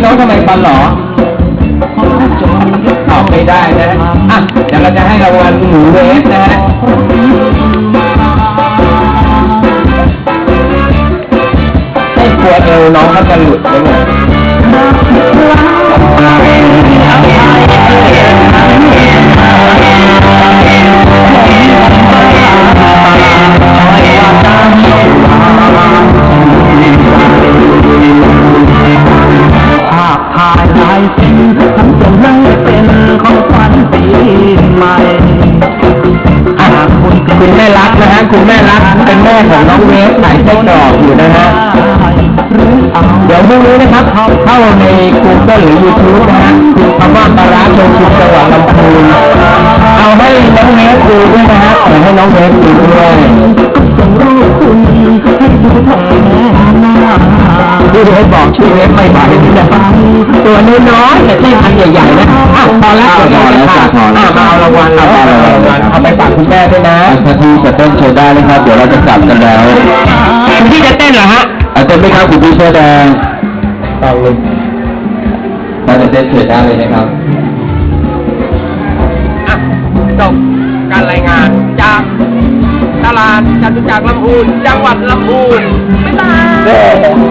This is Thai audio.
โน้ทำไมฟันหรอตอบไม่ได้นะอะเดี๋ยวเราจะให้รางวัลหมูเวสนะฮะให้กลัวเอวน้องเขาจะหลุดไปห จะให้เป็นของขวัญปีใหม่อะคุณคุณแม่รักนะฮะคุณแม่รักเป็นแม่ของน้องเวสใส่ไส้กรอกอยู่นะฮะเดี๋ยวพรุ่งนี้นะครับเข้าเข้าใน Google หรือ YouTube นะฮะคำว่าปลาร้าโชว์ชุดจังหวัดลำพูนเอาให้น้องเวสดูด้วยนะฮะเอาให้น้องเวสดูด้วยส่งรูปคุณให้ดูแผลหน้าพี่เวสบอกชื่อเวสไม่บ่อยนะตัวน้อยๆแต่ที่พั ใหญ่ๆนะอะพอแล้วพอแล้วพอแล้วมาเอารางวัลเราเอารางวัลเอาไปฝากคุณแม่ด้วยนะถ้าที่จะเต้นโชว์ได้นะครับ เดี๋ยวเราจะกลับกันแล้วคุณพี่จะเต้นเหรอฮะเต้นไหมครับคุณพี่เสื้อแดงเอาเลยเราจะเต้นเชิญได้เลยนะครับอะจบการรายงานจากตลาดจตุจักรลำพูน จังหวัดลำพูนบ๊ายบาย